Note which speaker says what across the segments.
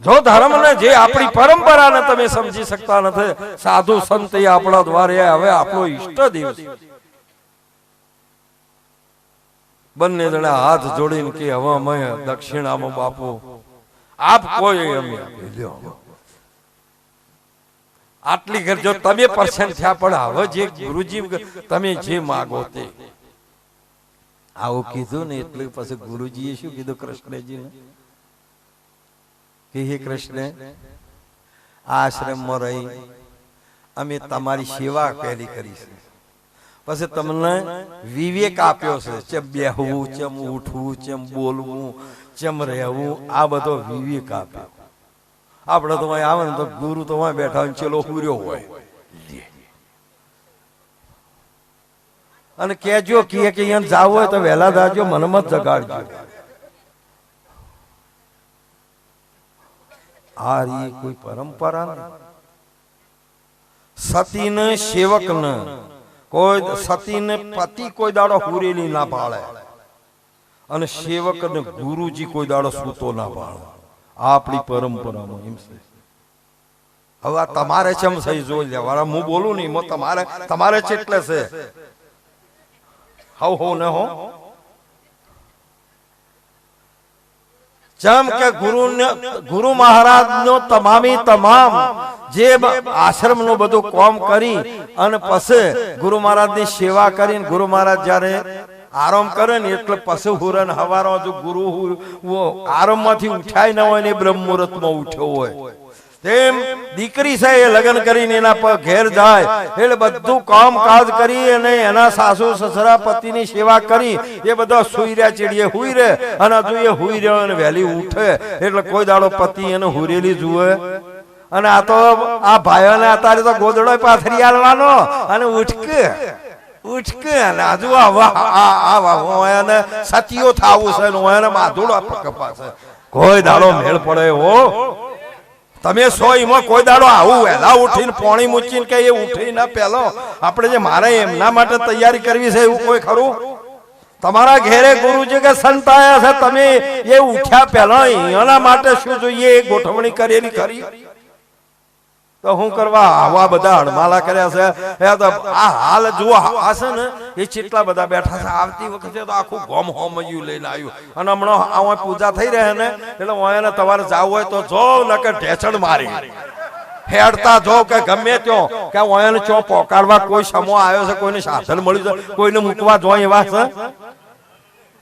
Speaker 1: જો ધર્મને જે આપણી પરંપરાને તમે સમજી શકતા નથી, સાધુ સંત એ આપણા દ્વારે હવે આપણો ઈષ્ટ દેવ બંને જણા હાથ જોડીને કે, હવે અમે દક્ષિણામાં બાપુ, આપ કોઈ અમે આટલી ઘર જો તમે પરસેન્ટ થયા, પણ હવે જે ગુરુજી તમે જે માગો તે. આવું કીધું ને એટલે પછી ગુરુજીએ શું કીધું, કૃષ્ણજીને? કે હે કૃષ્ણ આ આશ્રમમાં રહી અમે તમારી સેવા પહેલી કરી છે. પછી તમને વિવેક આપ્યો છે, ચેમ બેહવું, ચમ ઉઠવું, ચેમ બોલવું, ચમ રહેવું, આ બધો વિવેક આપ્યો. આપણે તો આવે ને તો ગુરુ તો બેઠા હોય ચેલો હુર્યો હોય. અને કેજો કે અહીંયા જાવ હોય તો વહેલા જાજો, મનમાં જગાડજો. આ કોઈ પરંપરા નથી. સતીને સેવકને? કોઈ સતીને પતિ કોઈ દાડો હુરેલી ના પાળે અને સેવકને ગુરુજી કોઈ દાડો સૂતો ના આ આપણી પરંપરામાં એમ છે. હવે તમારે એમ સહી જોઈ લેવા. હું બોલું નહીં તમારે તમારે છે એટલે છે. હવ હો ને હો જેમ કે ગુરુ ગુરુ મહારાજ નો તમામી તમામ જે આશ્રમનું બધું કોમ કરી અને પછી ગુરુ મહારાજની સેવા કરીને ગુરુ મહારાજ જયારે આરામ કરે ને એટલે પશુ હુરન હવારો જો ગુરુ આરામમાંથી ઉઠાય ન હોય ને બ્રહ્મ મુહૂર્તમાં ઉઠ્યો હોય. તેમ દીકરી છે એ લગ્ન કરીને એના પર ઘેર જાય. એટલે બધું કામ કાજ કરી અને એના સાસુ સસરા પતિની સેવા કરી. એ બધા સુઈ રહ્યા ચીડીએ હુઈ રહે અને હજુ એ હુઈ રહ્યો અને વહેલી ઉઠે. એટલે કોઈ દાડો પતિ એને હુરેલી જુએ. અને આ તો આ ભાઈઓને અત્યારે તો ગોદડો પાથરી આલવાનો. અને ઉઠકે. ઉઠકે. અને હજુ આ સતીઓ થાવું છે ને માધુડો કપાશે. કોઈ દાડો મેળ પડે હો તમે સો એમાં કોઈ દાડો આવું વહેલા ઉઠીને પોણી મૂચીને કે એ ઉઠી ના પહેલો આપણે જે મારે એમના માટે તૈયારી કરવી છે એવું કોઈ ખરું? તમારા ઘેરે ગુરુજી કે સંત આયા છે તમે એ ઉઠ્યા પહેલા એના માટે શું જોઈએ? એ ગોઠવણી કરેલી ખરી તો હું કરવા આવા બધા હડમાલા કર્યા છે? એ તો આ હાલ જુઓ, આ છે ને, એ કેટલા બધા બેઠા છે? આવતી વખતે તો આખું ગોમ હોમયું લઈને આવ્યું. અને હમણાં આ પૂજા થઈ રહે ને, એટલે એને તમારે જવું હોય તો જો, નકર ઢેચણ મારી. હેડતા જો કે ગમે ત્યો, કે ઓયાને ચો પોકાડવા કોઈ સમો આવ્યો છે, કોઈને સાધન મળ્યું છે, કોઈને મૂકવા જો એવા છે?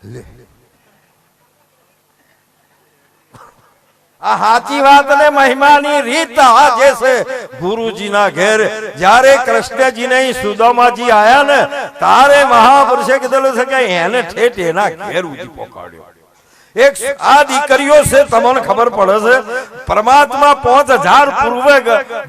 Speaker 1: લે. આ સાચી વાત ને મહિમાની રીત આજે છે, ગુરુજીના ઘેર. જ્યારે કૃષ્ણજીને સુદામાજી આયા ને, તારે મહાપુરુષે કીધેલું છે કે એને ઠેઠ એના ઘેર ઉજી પકડ્યો. એક આ દીકરીઓ છે, તમને ખબર પડે છે, પરમાત્મા પાંચ હજાર પૂર્વે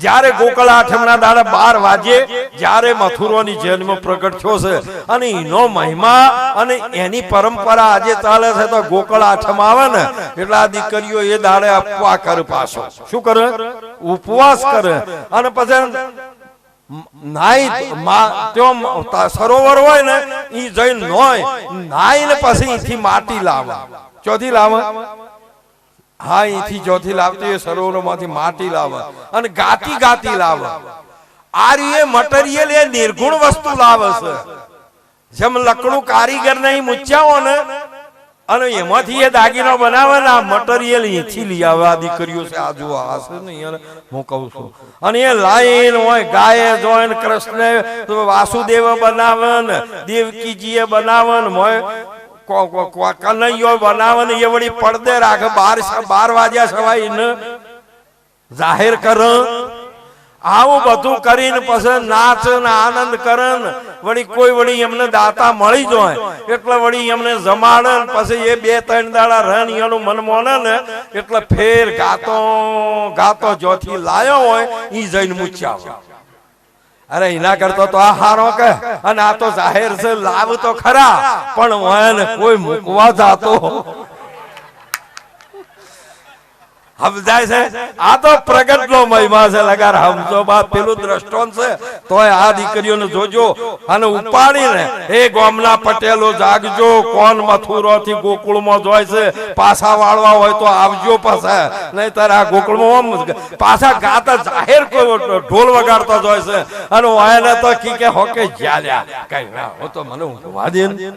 Speaker 1: જ્યારે ગોકળ આઠમના દાડે બાર વાગે જ્યારે મથુરોની જન્મ પ્રગટ થયો છે. અને એનો મહિમા અને એની પરંપરા આજે ચાલે છે, તો ગોકળ આઠમ આવે ને, એટલે આ દીકરીઓ એ દાડે અપવા કરે પાછો. શું કરે? ઉપવાસ કરે. અને પછી નાઈ મા- સરોવર હોય ને ઈ જઈને નોય. નાઈ ને પછી અહીંથી માટી લાવા. ચોથી લાવા? હા અહીંથી ચોથી લાવતી એ સરોવરમાંથી માટી લાવે. અને ગાતી ગાતી લાવે. આ રીએ મટીરિયલ એ નિર્ગુણ વસ્તુ લાવે છે. જેમ લકડું કારીગર નહીં મૂચ્યાઓ ને અને એમાંથી એ દાગીનો બનાવે ને આ મટીરિયલ એથી લઈ આવે આ દીકરીઓ છે. આ જુઓ, આ છે ને અહીંયા હું કહું છું. અને એ લાઈન હોય, ગાય જોઈને કૃષ્ણ વાસુદેવ બનાવે ને દેવકીજીએ બનાવે ને કો- કનૈયો બનાવે ને એ વળી પડદે રાખે, બાર બાર વાગ્યા સવાય ને જાહેર કરે. આવું બધું કરીને પછી નાચ ને આનંદ કરે વળી કોઈ વળી એમને દાતા મળી જાય. એટલે વળી એમને જમાડે પછી એ બે ત્રણ દાડા રણ એનું મન મોને ને એટલે ફેર ગાતો ગાતો જોથી લાયો હોય ઈ જઈને મૂચ્યા હોય. અરે એના કરતો તો આ હારો કે અને આ તો જાહેર છે લાવ તો ખરા પણ હું એને કોઈ મૂકવા જાતો સમજાય છે. આ તો પ્રગટ નો મહિમા છે, લગાર સમજો બા પેલું દ્રષ્ટોન છે. તોય આ દીકરીઓને જોજો અને ઉપાડીને એ ગોમના પટેલો જાગજો, કોણ મથુરો થી ગોકુળમાં જોય છે. પાછા વાળવા હોય તો આવજો પાછા. નહીતર આ ગોકુળમાં પાછા ગાતા જાહેર ઢોલ વગાડતા જોય છે. અને વાયને તો કી કે હોકે જ્યાલ્યા કઈ ના, હું તો મને ઊંઘવા દે ને.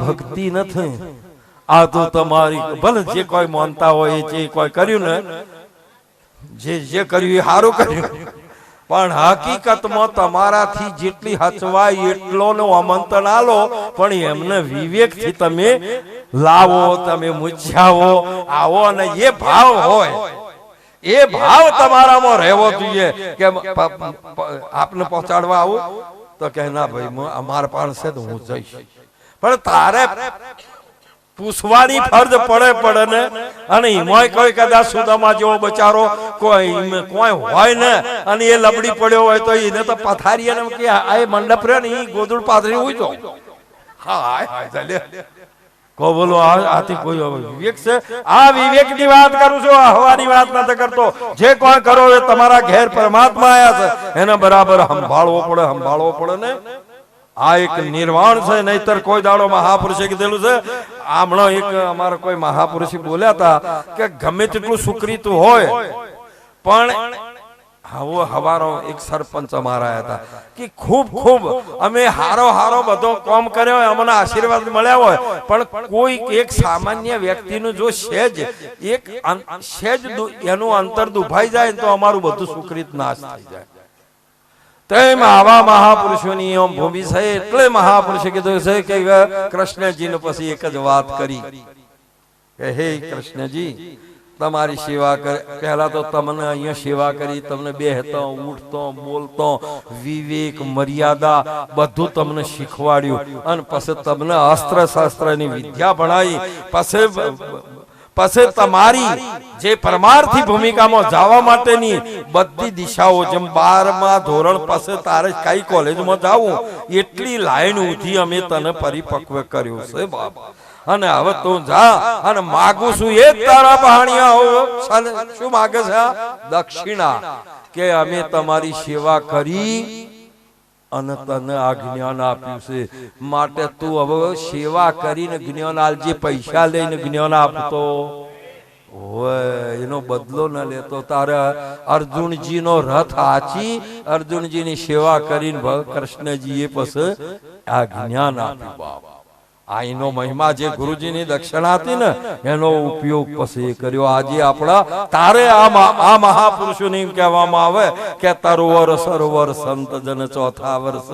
Speaker 1: ભક્તિ નથી. આ તો તમારી ભલે જે કોઈ માનતા હોય, જે કોઈ કર્યું ને, જે જે કર્યું એ સારું કર્યું. પણ હકીકતમાં તમારાથી જેટલી હચવાય એટલો નો આમંત્રણ આલો, પણ એમને વિવેકથી તમે લાવો, તમે મૂછાવો આવો અને એ ભાવ હોય. એ ભાવ તમારામાં રહેવો જોઈએ કે આપને પહોંચાડવા આવું? તો કે ના ભાઈ અમારા પાસે હું જઈશ. પણ તારે પૂછવાની ફરજ પડે પડે ને અને એમાંય કોઈ કદાચ સુદામા જેવો બચારો કોઈ કોઈ હોય ને અને એ લબડી પડ્યો હોય તો એને તો પથારી અને કે આ એ મંડપ રહ્યો ને એ ગોદડું પાથરી હોય તો હા ચાલે. કો બોલો આથી કોઈ વિવેક છે? આ વિવેકની વાત કરું છું આહવાની હવાની વાત નથી કરતો. જે કોઈ કરો એ તમારા ઘેર પરમાત્મા આયા છે. એને બરાબર સંભાળવો પડે સંભાળવો પડે ને. આ એક નિર્વાણ છે, નહીતર કોઈ દાડો મહાપુરુષે કીધેલું છે. હમણાં એક અમારા કોઈ મહાપુરુષે બોલ્યા હતા કે ગમે તેટલું સુકરીતું હોય, પણ હવો હવારો એક સરપંચ અમારા હતા કે ખૂબ ખૂબ અમે હારો હારો બધો કામ કર્યો હોય, અમને આશીર્વાદ મળ્યા હોય, પણ કોઈ એક સામાન્ય વ્યક્તિનું જો સેજ, એક સેજ એનું અંતર દુભાઈ જાય તો અમારું બધું સુકૃત નાશ થઈ જાય. તેમ આવા મહાપુરુષોની ભૂમિ છે, એટલે મહાપુરુષે કીધું છે કે કૃષ્ણજીને પછી એક જ વાત કરી. કે હે કૃષ્ણજી, તમારી સેવા કર, પહેલા તો તમને અહીંયા સેવા કરી, તમને બેહતો, ઉઠતો, બોલતો, વિવેક, મર્યાદા બધું તમને શીખવાડ્યું. અને પછી તમને અસ્ત્ર શાસ્ત્રની વિદ્યા ભણાવી. પછી પછી તમારી જે પરમાર્થી ભૂમિકામાં જવા માટેની બધી દિશાઓ જેમ બારમા ધોરણ પછી તારે કઈ કોલેજમાં જાવું? એટલી લાઈન ઉધી અમે તને પરિપક્વ કર્યું છે બાપ. અને હવે તું જા અને માગું છું એ તારા બહાણિયા શું માગે છે દક્ષિણા. કે અમે તમારી સેવા કરી અને તને આ જ્ઞાન આપ્યું છે. માટે તું હવે સેવા કરીને જ્ઞાન આલજે પૈસા લઈને જ્ઞાન આપતો. હોય એનો બદલો ન લેતો. તારે અર્જુનજીનો રથ આચી, અર્જુનજીની સેવા કરીને કૃષ્ણજી કૃષ્ણજીએ પછી આ જ્ઞાન આપ્યું બાપ. આ એનો મહિમા જે ગુરુજીની દક્ષિણા હતી ને એનો ઉપયોગ પછી કર્યો. આજે આપણા તારે આ મહાપુરુષોને એમ કહેવામાં આવે કે તરોવર સરોવર સંત જન ચોથા વર્ષ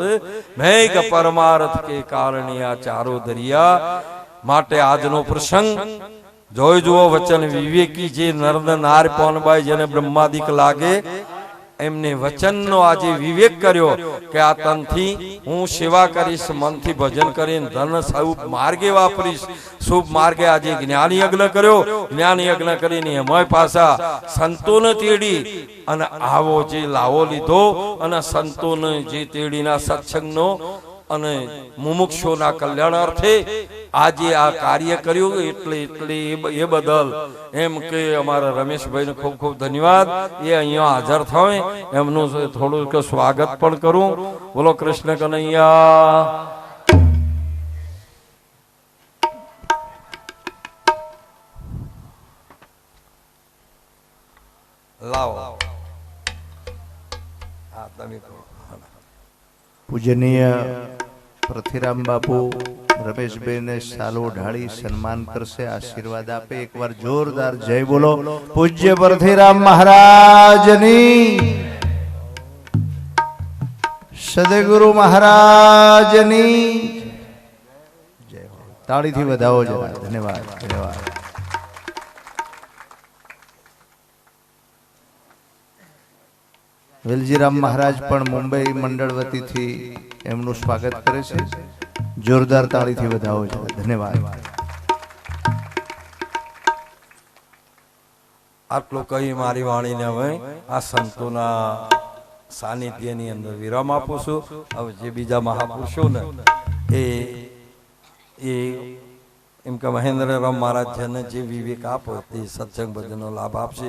Speaker 1: મેઘ પરમાર્થ કે કારણે આ ચારો દરિયા માટે આજનો પ્રસંગ. જોઈ જુઓ વચન વિવેકી જે નર્દ નાર પોનબાઈ જેને બ્રહ્માદિક લાગે એમને વચનનો આજે વિવેક કર્યો કે આ તનથી હું સેવા કરીશ, મનથી ભજન કરીને ધન શુભ માર્ગે વાપરીશ. શુભ માર્ગે આજે જ્ઞાન યજ્ઞ કર્યો. જ્ઞાન યજ્ઞ કરીને એમાંય પાછા સંતોને તેડી અને આવો જે લાવો લીધો અને સંતોને જે તેડીના સત્સંગનો અને મુમુક્ષોના કલ્યાણાર્થે આજે આ કાર્ય કર્યું. એટલે એટલે એ બદલ એમ કે અમારા રમેશભાઈને ખૂબ ખૂબ ધન્યવાદ. એ અહીંયા હાજર થાય એમનું થોડુંક સ્વાગત પણ કરું. બોલો કૃષ્ણ કનૈયા. લાવો. હા, તમે
Speaker 2: પૂજનીય પૃથ્વીરામ બાપુ રમેશભાઈને સાલો ઢાળી સન્માન કરશે, આશીર્વાદ આપે. એકવાર જોરદાર જય બોલો. પૂજ્ય પરથીરામ મહારાજની. સદગુરુ મહારાજની. જય તાળીથી વધાવો જરા. ધન્યવાદ. ધન્યવાદ વેલજીરામ મહારાજ પણ મુંબઈ મંડળ વતીથી એમનું સ્વાગત કરે છે. જોરદાર તાળીથી વધાવો છો. ધન્યવાદ.
Speaker 1: આટલું કહી મારી વાણીને હવે આ સંતોના સાનિધ્યની અંદર વિરામ આપું છું. હવે જે બીજા મહાપુરુષો ને એ એ એમ કે મહેન્દ્રરામ મહારાજ જેને જે વિવેક આપો તે સત્સંગ ભજનનો લાભ આપશે.